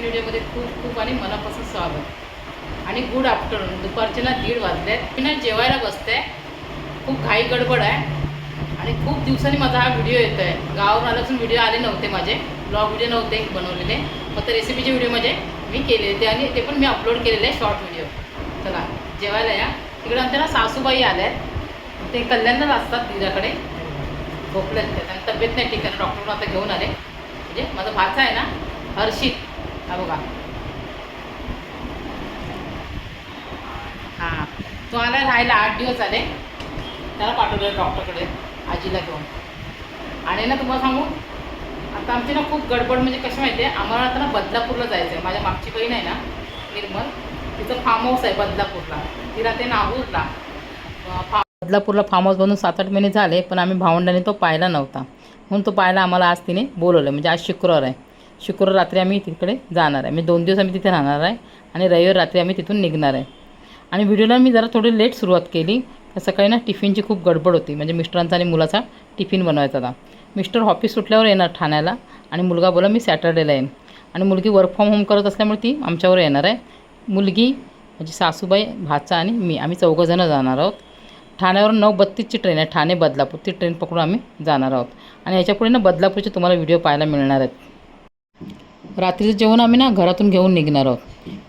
नवीन व्हिडिओमध्ये खूप खूप आणि मनापासून स्वागत. आणि गुड आफ्टरनून दुपारचे ना दीड वाजले. मी ना जेवायला बसते. खूप घाई गडबड आहे. आणि खूप दिवसांनी माझा हा व्हिडिओ येतो आहे गावावर आल्यापासून व्हिडिओ आले नव्हते माझे. ब्लॉग व्हिडिओ नव्हते बनवलेले. फक्त रेसिपीचे व्हिडिओ म्हणजे मी केले होते आणि ते पण मी अपलोड केलेले आहे शॉर्ट व्हिडिओ चला जेवायला या. तिकडे आमच्या ना सासूबाई आल्या आहेत ते कल्याणला असतात तिच्याकडे झोपलेत ते त्यांना तब्येत नाही ठीक आहे. डॉक्टर आता घेऊन आले. म्हणजे माझा भाचा आहे ना हर्षित. हा बघा हां तो आला राहायला आठ दिवस आले त्याला पाठवलं डॉक्टरकडे आजीला घेऊन आणि ना तुम्हाला सांगू आता आमची ना खूप गडबड म्हणजे कशी माहिती आहे आम्हाला आता ना बदलापूरला जायचं आहे माझ्या मागची बहीण आहे ना निर्मल तिचं फार्म हाऊस आहे बदलापूरला ती राहते नागूरला अं, फा बदलापूरला फार्म हाऊस बनून सात आठ महिने झाले पण आम्ही भावंडाने तो पाहिला नव्हता. म्हणून तो पाहायला आम्हाला आज तिने बोलवलं. म्हणजे आज शुक्रवार आहे. शुक्रवार रात्री आम्ही तिकडे जाणार आहे. म्हणजे दोन दिवस आम्ही तिथे राहणार आहे आणि रविवार रात्री आम्ही तिथून निघणार आहे. आणि व्हिडिओला मी जरा थोडी लेट सुरुवात केली. तर सकाळी ना टिफिनची खूप गडबड होती. म्हणजे मिस्टरांचा आणि मुलाचा टिफिन बनवायचा होता. मिस्टर ऑफिस सुटल्यावर येणार ठाण्याला आणि मुलगा बोला मी सॅटर्डेला येईन. आणि मुलगी वर्क फ्रॉम होम करत असल्यामुळे ती आमच्यावर येणार आहे. मुलगी म्हणजे सासूबाई भाचा आणि मी. आम्ही चौघंजणं जाणार आहोत. ठाण्यावर नऊ बत्तीसची ट्रेन आहे. ठाणे बदलापूर ती ट्रेन पकडून आम्ही जाणार आहोत. आणि याच्यापुढे ना बदलापूरचे तुम्हाला व्हिडिओ पाहायला मिळणार आहेत. रात्रीचं जेवण आम्ही ना घरातून घेऊन निघणार आहोत.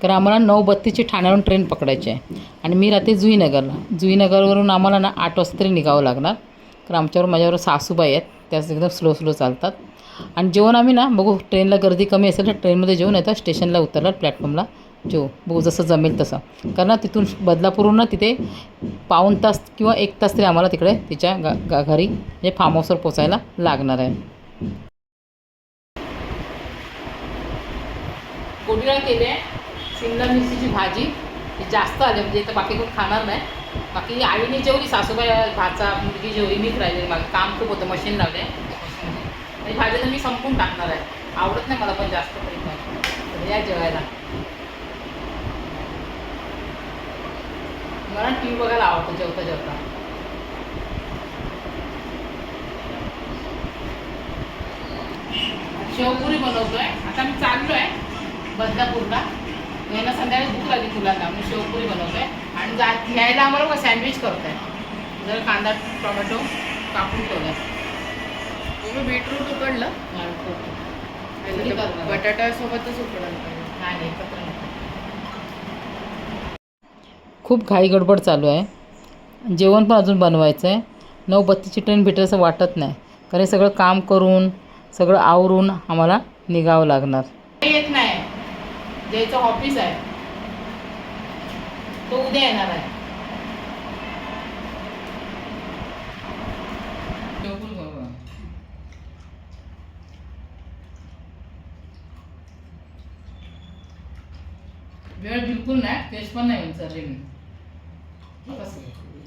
कारण आम्हाला नऊ बत्तीसची ठाण्यावरून ट्रेन पकडायची आहे. आणि मी राहते जुईनगरला जुईनगरवरून आम्हाला ना आठ वाजता तरी निघावं लागणार. कारण आमच्यावर माझ्यावर सासूबाई आहेत त्याच एकदम स्लो स्लो चालतात. आणि जेवण आम्ही ना बघू ट्रेनला गर्दी कमी असेल तर ट्रेनमध्ये जेवण येतात स्टेशनला उतरलं प्लॅटफॉर्मला जेव. बघू जसं जमेल तसं. कारण तिथून बदलापूरहून ना तिथे पाऊण तास किंवा एक तास तरी आम्हाला तिकडे तिच्या गा गा घरी म्हणजे फार्म हाऊसवर पोचायला लागणार आहे. पोळीला केले सिमला मिरचीची भाजी ही जास्त आली म्हणजे इथं बाकी कोण खाणार नाही. बाकी आईने जेवली सासूबाई भाचा मुलगी जेवली मीच राहिली माझं काम खूप होतं मशीन लावले. आणि भाजी तर मी संपून टाकणार आहे. आवडत नाही मला पण जास्त तरी या जेवायला. मला टी व्ही बघायला आवडतं जेवता जेवता. शेवपुरी बनवतोय. आता मी चाललो आहे बदलापूरला यांना संध्याकाळी भूक लागली मुलांना मी शेवपुरी बनवतोय. आणि जा घ्यायला आम्हाला बघा सँडविच करतोय. जर कांदा टोमॅटो कापून ठेवलाय. तुम्ही बीटरूट उकडलं. घरी करणार. बटाटा सोबतच उकडलं. नाही. खूप घाई गडबड चालू आहे. जेवण पण अजून बनवायचं आहे नऊ बत्तीसची ट्रेन भेटेल असं वाटत नाही. कारण हे सगळं काम करून सगळं आवरून आम्हाला निघावं लागणार. येत नाही. ज्याचं ऑफिस आहे. तो उद्या येणार आहे. वेळ बिलकुल नाही टेस्ट पण नाही विचारले मी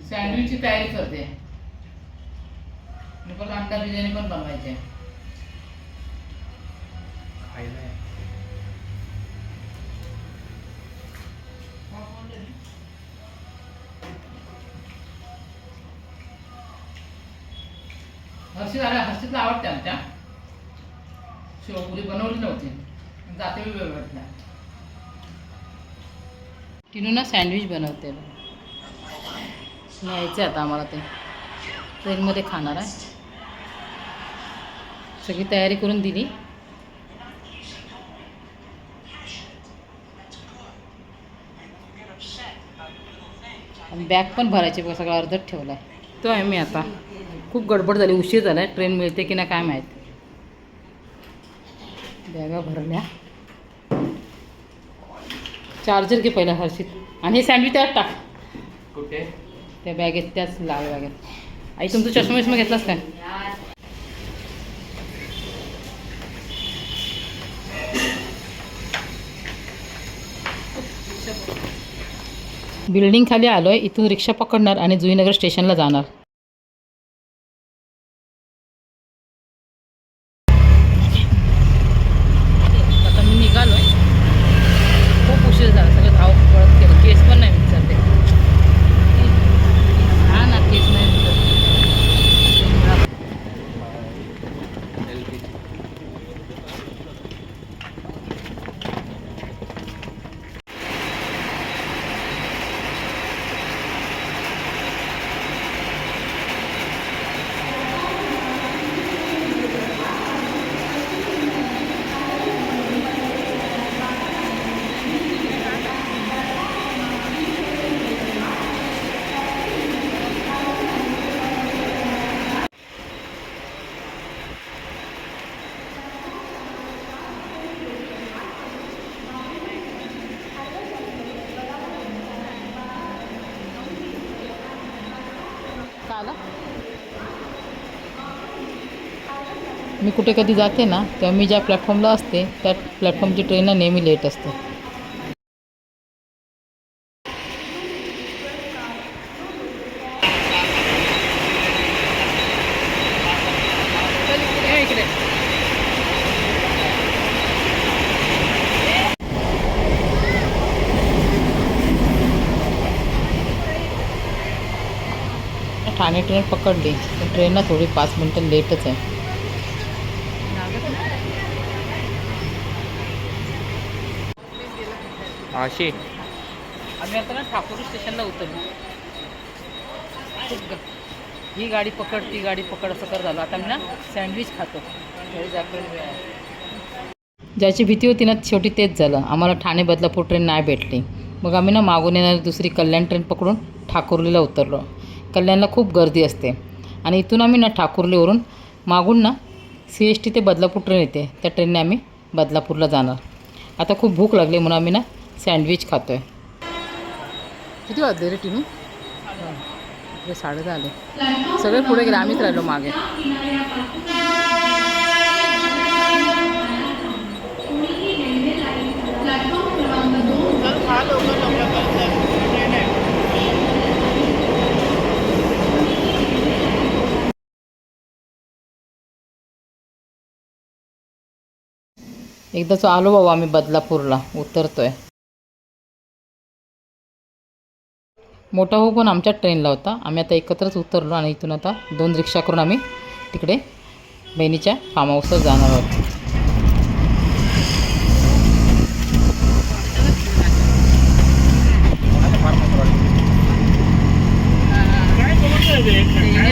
सँडविचची तयारी करते. पण अंडा बिर्याणी पण बनवायची आहे. हर्षित झाल्या हस्तीतला आवडते आमच्या. शेवपुरी बनवली नव्हती. जाते वेळ वाटला तिनू ना सँडविच बनवते. न्यायचं आता आम्हाला ते. ट्रेनमध्ये खाणार आहे. सगळी तयारी करून दिली. आणि बॅग पण भरायची बघा सगळं अर्धच ठेवला आहे तो आहे मी आता. खूप गडबड झाली उशीर झाला आहे ट्रेन मिळते की नाही काय माहीत. बॅगा भरल्या. चार्जर घे पहिला हर्षित. आणि हे सँडविच त्यात टाक. कुठे? त्या बॅगेत त्याच लाल बॅगेत. आई तुमचं चष्मा विष्मा घेतलास काय? बिल्डिंगखाली आलो आहे इथून रिक्षा पकडणार आणि जुईनगर स्टेशनला जाणार आता मी निघालोय खूप उशीर झाला सगळं धाव पळत केलं केस पण नाही विचारते हा ना केस नाही विचारते मी कुठे कधी जाते ना तेव्हा मी ज्या प्लॅटफॉर्मला असते त्या प्लॅटफॉर्मची ट्रेन नेहमी लेट असते. ठाणे ट्रेन पकडली. पण ट्रेन ना थोडी पाच मिनटं लेटच आहे. अशी. आम्ही आता ना ठाकूर स्टेशनला उतरलो. ही गाडी पकड ती गाडी पकड असं कर झालं आता मी ना सँडविच खातो. ज्याची भीती होती ना शेवटी तेच झालं. आम्हाला ठाणे बदलापूर ट्रेन नाही भेटली. मग आम्ही ना मागून येणारी दुसरी कल्याण ट्रेन पकडून ठाकुर्लीला उतरलो. कल्याणला खूप गर्दी असते. आणि इथून आम्ही ना ठाकुर्लीवरून मागून ना सी एस टी ते बदलापूर ट्रेन येते. त्या ट्रेनने आम्ही बदलापूरला जाणार. आता खूप भूक लागली म्हणून आम्ही ना सँडविच खातो आहे किती वाजले रे टिनू? इकडे साडे आले. सगळे पुढे गेले आम्हीच राहिलो मागे. एकदाच आलो बाबा आम्ही बदलापूरला उतरतोय. मोठा भाऊ पण आमच्याच ट्रेनला होता. आम्ही आता एकत्रच उतरलो आणि इथून आता दोन रिक्षा करून आम्ही तिकडे बहिणीच्या फार्म हाऊसवर जाणार आहोत.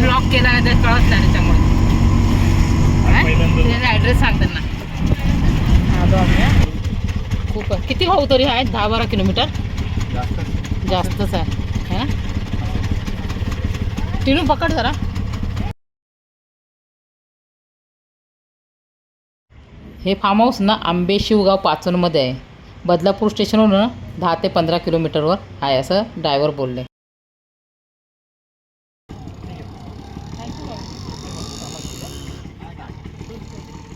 लॉक केला तर कळत नाही त्याच्यामुळे. ॲड्रेस सांग त्यांना. हा. खूप आहे. किती भाऊ तरी आहेत? दहा बारा किलोमीटर? जास्तच आहे. है ना? टिनू पकड जरा। हे फार्म हाऊस ना आंबे शिवगाव पाचनमध्ये आहे. बदलापूर स्टेशनवरून ना दहा ते पंधरा किलोमीटरवर आहे असं ड्रायव्हर बोलले.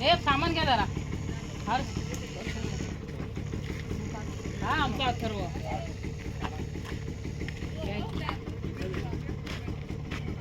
हे सामान घ्या जरा. हर हा आमचा अथर्व.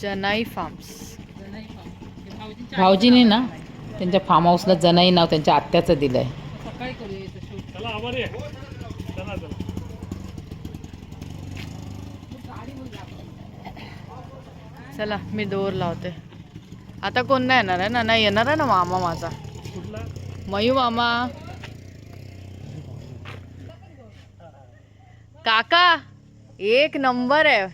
जनाई फार्म्स. भाऊजीने ना त्यांच्या फार्म हाऊसला जनाई नाव त्यांच्या आत्याचं दिलं आहे. सकाळी चला. मी दोर लावते. आता कोण नाही येणार आहे ना? नाही येणार आहे ना मामा माझा? मयू मामा. काका एक नंबर आहे.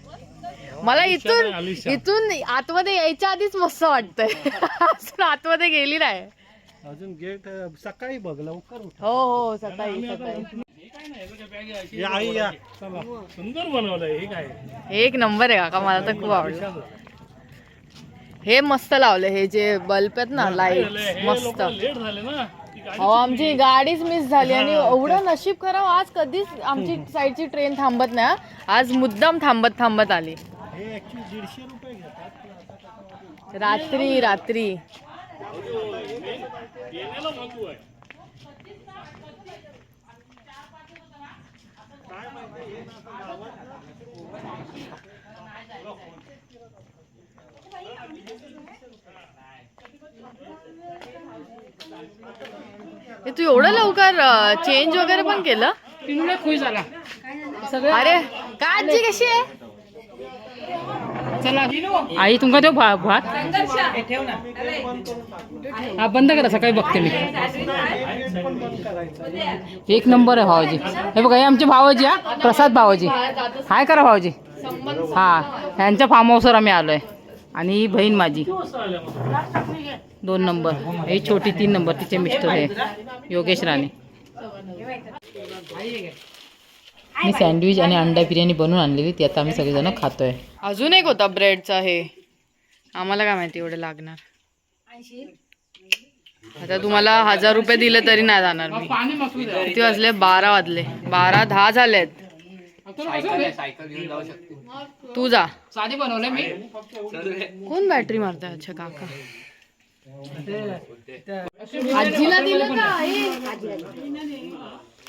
मला इथून इथून आतमध्ये यायच्या आधीच मस्त वाटतंय. अजून आतमध्ये गेली नाही. अजून गेट सकाळी बघ लवकर उठ. हो हो सकाळी सुंदर बनवलंय हे काय? एक नंबर आहे काका मला तर खूप आवडलं. हे मस्त लावले हे जे बल्ब आहेत ना लाइट मस्त. लेट झाले ना. अहो आमची गाडीच मिस झाली आणि एवढं नशीब करावं आज कधीच आमची साईडची ट्रेन थांबत नाही. आज मुद्दाम थांबत थांबत आली. हे रात्री रात्री. हे तू एवढं लवकर चेंज वगैरे पण केलं? टिनूला खुश झाला. अरे काय आजी कशी आहे? चला. आई तुमका देऊ भा भात? हा बंद करा सकाळी बघते मी. एक नंबर आहे भावाजी. हे बघा हे आमचे भावाजी हा. प्रसाद भावाजी. हाय करा भावाजी. हा ह्यांच्या फार्म हाऊसवर आम्ही आलोय. आणि ही बहीण माझी. दोन नंबर. ही छोटी तीन नंबर. तिचे मिस्टर आहे योगेश राणे. मी सँडविच आणि अंडा बिर्याणी बनवून आणलेली ती आता आम्ही सगळेजण खातोय. अजून एक होता ब्रेडचा हे. आम्हाला काय माहिती एवढे लागणार. आता तुम्हाला हजार रुपये दिले तरी नाही जाणार मी. किती वाजले? बारा वाजले. बारा दहा झालेत. तू जा. साधी बनवले मी. कोण बॅटरी मारताय अच्छा काका? आजीला दिलं का?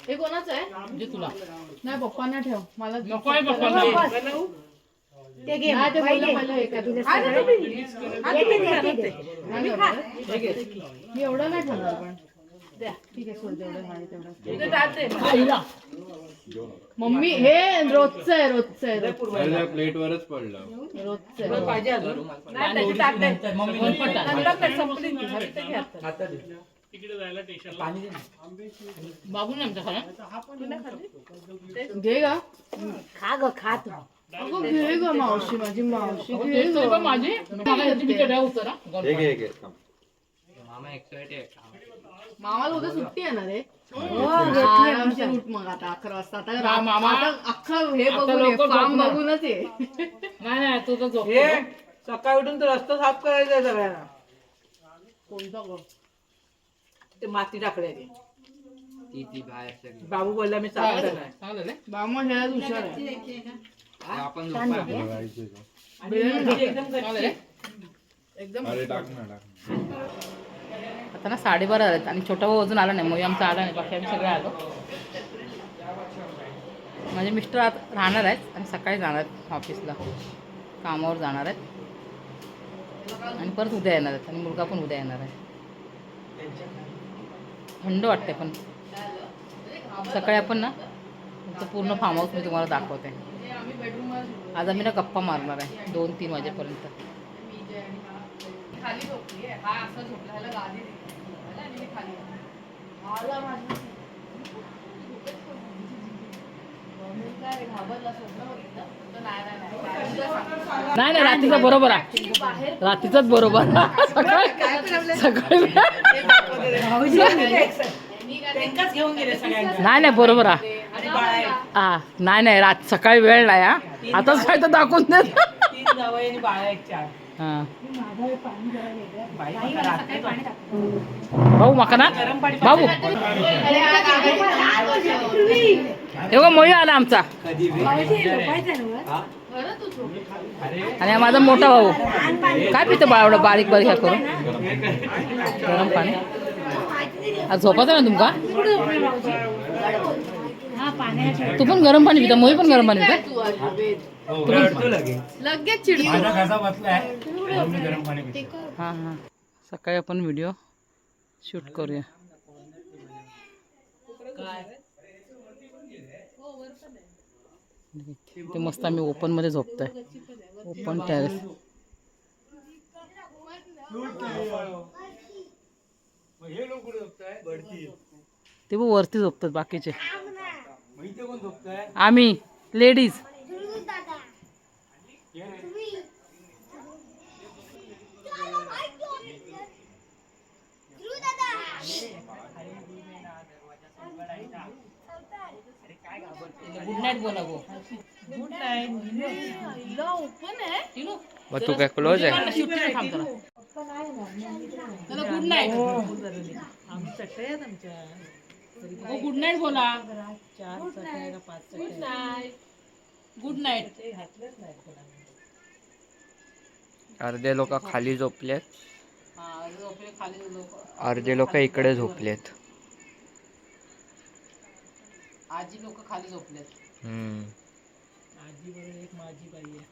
हे कोणाचं आहे? म्हणजे तुला. नाही पप्पांना ठेव. मला नको आहे पप्पांना. ते घे. ते बोललं मला हे कर. नाही खाणार. मी एवढं नाही खाणार. पण. द्या. ठीक आहे सोड जेवढं आहे तेवढं. मम्मी हे रोजचं आहे रोजचं आहे रोजचं. प्लेटवरच पडलं. रोजचं आहे. तिकडे जायला स्टेशनला बाबू नाही आमचा खरा घे गा. अगं घे ग मावशी माझी मावशी घे ग. माझी. मला याची मी चढ्या उतरा. एक एक एक मामाला उद्या सुट्टी येणार आहे आरामची उठ मग आता अकरा वाजता. आता रा- मामा- आता अख्खं हे आता बघून लवकर फार्म झोपणार. बघूनच ये नाही नाही सकाळी उठून तर रस्ता साफ करायचा आहे सगळ्यांना. कोणता गं? ते माती टाकल्याची बाबू बोलला मी बामा खेळायला हुशार आहे. चांगलं रे एकदम अरे टाक ना टाक आता ना साडेबारा झालेत आणि छोटा भाऊ अजून आला नाही. मग आमचा आला नाही. बाकी आम्ही सगळे आलो. माझे मिस्टर आत राहणार आहेत आणि सकाळी जाणार आहेत ऑफिसला. कामावर जाणार आहेत. आणि परत उद्या येणार आहेत. आणि मुलगा पण उद्या येणार आहे. थंड वाटते पण. सकाळी आपण ना तुमचं पूर्ण फार्म हाऊस मी तुम्हाला दाखवते. आज आम्ही ना गप्पा मारणार आहे दोन तीन वाजेपर्यंत खाली झोपली आहे. हा असं झोपला ह्याला गादी दिली. आणि मी खाली आहे. आला माझी. मम्मी काय घाबरला स्वप्न बघितलं तर नाही नाही रात्रीचा बरोबर आहे. रात्रीचाच बरोबर. सकाळी सकाळी नाही नाही बरोबर आहे. हा नाही नाही रात सकाळी वेळ नाही हा. आताच काय तर दाखवून देत. भाऊ गरम पाणी भाऊ हे बघ मोही आला आमचा. आणि माझा मोठा भाऊ. काय पितं बाळ एवढं बारीक बारीक ह्या करून? गरम पाणी. आज झोपायचं ना तुमका? तू पण गरम पाणी पिता मोही पण गरम पाणी पिता. हो, लगेच. चिडतो. हां हां. सकाळी आपण व्हिडिओ शूट करूया. ते मस्त आम्ही ओपनमध्ये झोपतोय. ओपन टेरेस ते बघ वरती झोपतात बाकीचे. आम्ही लेडीज. गुड नाईट बोला गो. गुड नाईट मग तू काय क्लोज आहे? गुड नाईट आहेत आमच्या गुड नाईट बोला. चार पाच गुड नाईट गुड नाईट. ते घातलंच नाही कोणाला. अर्धे लोक खाली झोपलेत. हा झोपले खाली लोक. अर्धे लोक इकडे झोपलेत. आजी लोक खाली झोपलेत. हम्म. आजी बरोबर एक माझी बाई आहे.